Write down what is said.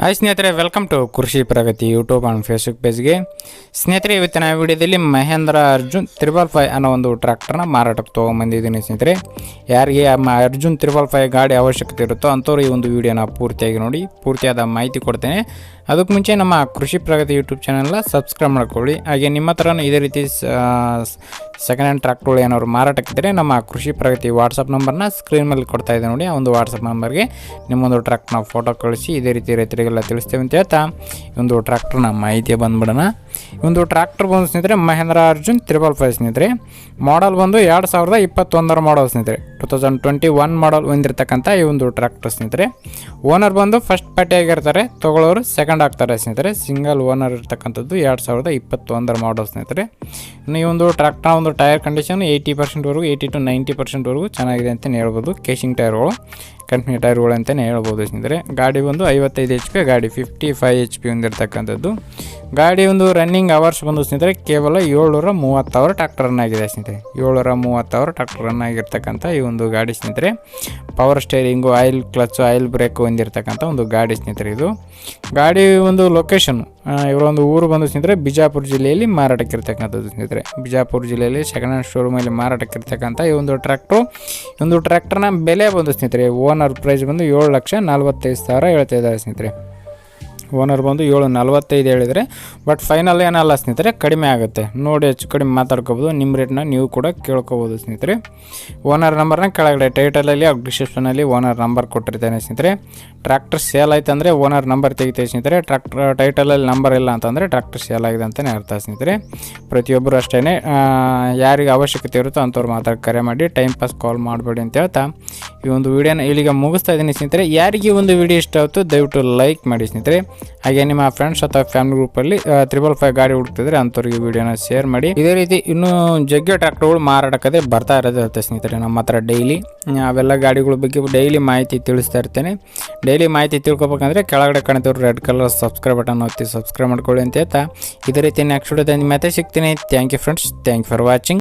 Hi ಸ್ನೇಹಿತರೆ welcome to Krishi Pragati YouTube and Facebook ಪೇಜ್ಗೆ ಸ್ನೇಹಿತರೆ, ಇವತ್ತಿನ ವಿಡಿಯೋದಲ್ಲಿ ಮಹೇಂದ್ರ ಅರ್ಜುನ್ ತ್ರಿಬಲ್ ಫೈ ಅನ್ನೋ ಒಂದು ಟ್ರ್ಯಾಕ್ಟರ್ನ ಮಾರಾಟಕ್ಕೆ ತೊಗೊಂಬಂದಿದ್ದೀನಿ ಸ್ನೇಹಿತರೆ. ಯಾರಿಗೆ ಅರ್ಜುನ್ ತ್ರಿಬಲ್ ಫೈ ಗಾಡಿ ಅವಶ್ಯಕತೆ ಇರುತ್ತೋ ಅಂಥವ್ರು ಈ ಒಂದು ವಿಡಿಯೋನ ಪೂರ್ತಿಯಾಗಿ ನೋಡಿ, ಪೂರ್ತಿಯಾದ ಮಾಹಿತಿ ಕೊಡ್ತೇನೆ. ಅದಕ್ಕೆ ಮುಂಚೆ ನಮ್ಮ ಕೃಷಿ ಪ್ರಗತಿ ಯೂಟ್ಯೂಬ್ ಚಾನಲ್ನ ಸಬ್ಸ್ಕ್ರೈಬ್ ಮಾಡ್ಕೊಳ್ಳಿ. ಹಾಗೆ ನಿಮ್ಮ ಹತ್ರನೂ ಇದೇ ರೀತಿ ಸೆಕೆಂಡ್ ಹ್ಯಾಂಡ್ ಟ್ರ್ಯಾಕ್ಟರ್ಗಳು ಏನಾದ್ರು ಮಾರಾಟಕ್ಕಿದ್ದರೆ ನಮ್ಮ ಕೃಷಿ ಪ್ರಗತಿ ವಾಟ್ಸಪ್ ನಂಬರ್ನ ಸ್ಕ್ರೀನ್ ಮೇಲೆ ಕೊಡ್ತಾ ಇದೆ ನೋಡಿ, ಆ ಒಂದು ವಾಟ್ಸಪ್ ನಂಬರ್ಗೆ ನಿಮ್ಮೊಂದು ಟ್ರ್ಯಾಕ್ಟ್ನ ಫೋಟೋ ಕಳಿಸಿ, ಇದೇ ರೀತಿ ರೈತರಿಗೆಲ್ಲ ತಿಳಿಸ್ತೇವೆ ಅಂತ ಹೇಳ್ತಾ ಒಂದು ಟ್ರ್ಯಾಕ್ಟರ್ನ ಮಾಹಿತಿ ಬಂದ್ಬಿಡೋಣ. ಒಂದು ಟ್ರ್ಯಾಕ್ಟರ್ ಬಂದು ಸ್ನೇಹಿತರೆ, ಮಹೇಂದ್ರ ಅರ್ಜುನ್ ತ್ರಿಬಲ್ ಫೈವ್ ಸ್ನೇಹಿತರೆ. ಮಾಡಲ್ ಬಂದು ಎರಡು ಸಾವಿರದ ಇಪ್ಪತ್ತೊಂದರ ಮಾಡಲ್ ಸ್ನೇಹಿತರೆ. Two thousand twenty one model ಹೊಂದಿರತಕ್ಕಂಥ ಈ ಒಂದು ಟ್ರ್ಯಾಕ್ಟರ್ ಸ್ನೇಹಿತರೆ. ಓನರ್ ಬಂದು ಫಸ್ಟ್ ಪಾರ್ಟಿಯಾಗಿರ್ತಾರೆ ತೊಗೊಳ್ಳೋರು ಸೆಕೆಂಡ್ ಆಗ್ತಾರೆ ಸ್ನೇಹಿತರೆ. ಸಿಂಗಲ್ ಓನರ್ ಇರ್ತಕ್ಕಂಥದ್ದು ಎರಡು ಸಾವಿರದ ಇಪ್ಪತ್ತೊಂದರ ಮಾಡಲ್ ಸ್ನೇಹಿತರೆ. ಇನ್ನು ಈ ಒಂದು ಟ್ರ್ಯಾಕ್ಟರ್ ಒಂದು ಟೈರ್ ಕಂಡೀಷನ್ ಏಯ್ಟಿ ಪರ್ಸೆಂಟ್ವರೆಗೂ ಏಯ್ಟಿ ಟು ನೈಂಟಿ ಪರ್ಸೆಂಟ್ವರೆಗೂ ಚೆನ್ನಾಗಿದೆ ಅಂತಲೇ ಹೇಳ್ಬೋದು. ಕೇಶಿಂಗ್ ಟೈರ್ಗಳು ಕಂಪ್ನಿ ಟೈರ್ಗಳು ಅಂತಲೇ ಹೇಳ್ಬೋದು ಸ್ನೇಹಿತರೆ. ಗಾಡಿ ಬಂದು ಐವತ್ತೈದು ಎಚ್ ಪಿ ಗಾಡಿ ಫಿಫ್ಟಿ ಫೈವ್ ಎಚ್ ಪಿ ಹೊಂದಿರತಕ್ಕಂಥದ್ದು. ಗಾಡಿ ಒಂದು ರನ್ನಿಂಗ್ ಅವರ್ಸ್ ಬಂದು ಸ್ನೇಹಿತರೆ, ಕೇವಲ ಏಳ್ನೂರ ಮೂವತ್ತು ಟ್ರ್ಯಾಕ್ಟರ್ ಆಗಿದೆ ಸ್ನೇಹಿತರೆ. ಏಳ್ನೂರ ಮೂವತ್ತು ಅವರ್ ಟ್ರ್ಯಾಕ್ಟರ್ ರನ್ ಈ ಒಂದು ಗಾಡಿ ಸ್ನೇಹಿತರೆ. Power steering oil clutch oil brake ಹೊಂದಿರತಕ್ಕಂಥ ಒಂದು ಗಾಡಿ ಸ್ನೇಹಿತರೆ ಇದು. ಗಾಡಿ ಒಂದು ಲೊಕೇಶನ್ ಇವರ ಒಂದು ಊರು ಬಂದು ಸ್ನೇಹಿತರೆ, ಬಿಜಾಪುರ ಜಿಲ್ಲೆಯಲ್ಲಿ ಮಾರಾಟಕ್ಕಿರ್ತಕ್ಕಂಥದ್ದು ಸ್ನೇಹಿತರೆ. ಬಿಜಾಪುರ ಜಿಲ್ಲೆಯಲ್ಲಿ ಸೆಕೆಂಡ್ ಹ್ಯಾಂಡ್ ಶೋರೂಮಲ್ಲಿ ಮಾರಾಟಕ್ಕಿರ್ತಕ್ಕಂಥ ಈ ಒಂದು ಟ್ರ್ಯಾಕ್ಟ್ರು ಒಂದು ಟ್ರ್ಯಾಕ್ಟರ್ನ ಬೆಲೆ ಬಂದು ಸ್ನೇಹಿತರೆ ಓನರ್ ಪ್ರೈಸ್ ಬಂದು ಏಳು ಲಕ್ಷ ನಲ್ವತ್ತೈದು ಸಾವಿರ ಹೇಳ್ತಾ ಇದ್ದಾರೆ ಸ್ನೇಹಿತರೆ. ಓನರ್ ಬಂದು ಏಳು ನಲ್ವತ್ತೈದು ಹೇಳಿದರೆ ಬಟ್ ಫೈನಲ್ ಏನಲ್ಲ ಸ್ನೇಹಿತರೆ, ಕಡಿಮೆ ಆಗುತ್ತೆ. ನೋಡಿ ಹೆಚ್ಚು ಕಡಿಮೆ ಮಾತಾಡ್ಕೋಬೋದು. ನಿಮ್ಮ ರೇಟ್ನ ನೀವು ಕೂಡ ಕೇಳ್ಕೋಬೋದು ಸ್ನೇಹಿತರೆ. ಓನರ್ ನಂಬರ್ನ ಕೆಳಗಡೆ ಟೈಟಲಲ್ಲಿ ಹಾಗೂ ಡಿಸ್ಕ್ರಿಪ್ಷನಲ್ಲಿ ಓನರ್ ನಂಬರ್ ಕೊಟ್ಟಿರ್ತೇನೆ ಸ್ನೇಹಿತರೆ. ಟ್ರ್ಯಾಕ್ಟರ್ ಸೇಲ್ ಆಯ್ತು ಅಂದರೆ ಓನರ್ ನಂಬರ್ ತೆಗಿತೇವೆ ಸ್ನೇಹಿತರೆ. ಟ್ರ್ಯಾಕ್ಟರ್ ಟೈಟಲಲ್ಲಿ ನಂಬರ್ ಇಲ್ಲ ಅಂತಂದರೆ ಟ್ರ್ಯಾಕ್ಟರ್ ಸೇಲ್ ಆಗಿದೆ ಅಂತಲೇ ಅರ್ಥ ಸ್ನೇಹಿತರೆ. ಪ್ರತಿಯೊಬ್ಬರು ಅಷ್ಟೇ ಯಾರಿಗೆ ಅವಶ್ಯಕತೆ ಇರುತ್ತೋ ಅಂಥವ್ರು ಮಾತಾಡಿ ಕರೆ ಮಾಡಿ ಟೈಮ್ ಪಾಸ್ ಕಾಲ್ ಮಾಡಬೇಡಿ ಅಂತ ಹೇಳ್ತಾ ಈ ಒಂದು ವಿಡಿಯೋನ ಇಲ್ಲಿಗೆ ಮುಗಿಸ್ತಾ ಇದ್ದೀನಿ ಸ್ನೇಹಿತರೆ. ಯಾರಿಗೆ ಒಂದು ವಿಡಿಯೋ ಇಷ್ಟ ಆಯಿತು ದಯವಿಟ್ಟು ಲೈಕ್ ಮಾಡಿ ಸ್ನೇಹಿತರೆ. ಹಾಗೆ ನಿಮ್ಮ ಫ್ರೆಂಡ್ಸ್ ಅಥವಾ ಫ್ಯಾಮಿಲಿ ಗ್ರೂಪಲ್ಲಿ ತ್ರಿಬಲ್ ಫೈವ್ ಗಾಡಿ ಹುಡುಕ್ತಿದ್ರೆ ಅಂಥವ್ರಿಗೆ ವಿಡಿಯೋನ ಶೇರ್ ಮಾಡಿ. ಇದೇ ರೀತಿ ಇನ್ನೂ ಜಗ್ಗೆ ಟ್ರ್ಯಾಕ್ಟರ್ಗಳು ಮಾರಾಟಕ್ಕೆ ಬರ್ತಾ ಇರೋದಿರುತ್ತೆ ಸ್ನೇಹಿತರೆ ನಮ್ಮ ಹತ್ರ ಡೈಲಿ ಅವೆಲ್ಲ ಗಾಡಿಗಳ ಬಗ್ಗೆ ಡೈಲಿ ಮಾಹಿತಿ ತಿಳಿಸ್ತಾ ಇರ್ತೇನೆ. ಡೈಲಿ ಮಾಹಿತಿ ತಿಳ್ಕೊಬೇಕಂದ್ರೆ ಕೆಳಗಡೆ ಕಾಣ್ತಿರೋ ರೆಡ್ ಕಲರ್ ಸಬ್ಸ್ಕ್ರೈಬ್ ಬಟನ್ ಒತ್ತಿ ಸಬ್ಸ್ಕ್ರೈಬ್ ಮಾಡ್ಕೊಳ್ಳಿ ಅಂತ ಹೇಳ್ತಾ. ಇದೇ ರೀತಿ ನೆಕ್ಸ್ಟ್ ವಿಡಿಯೋದಲ್ಲಿ ಮತ್ತೆ ಸಿಗ್ತೀನಿ. Thank you friends thank you for watching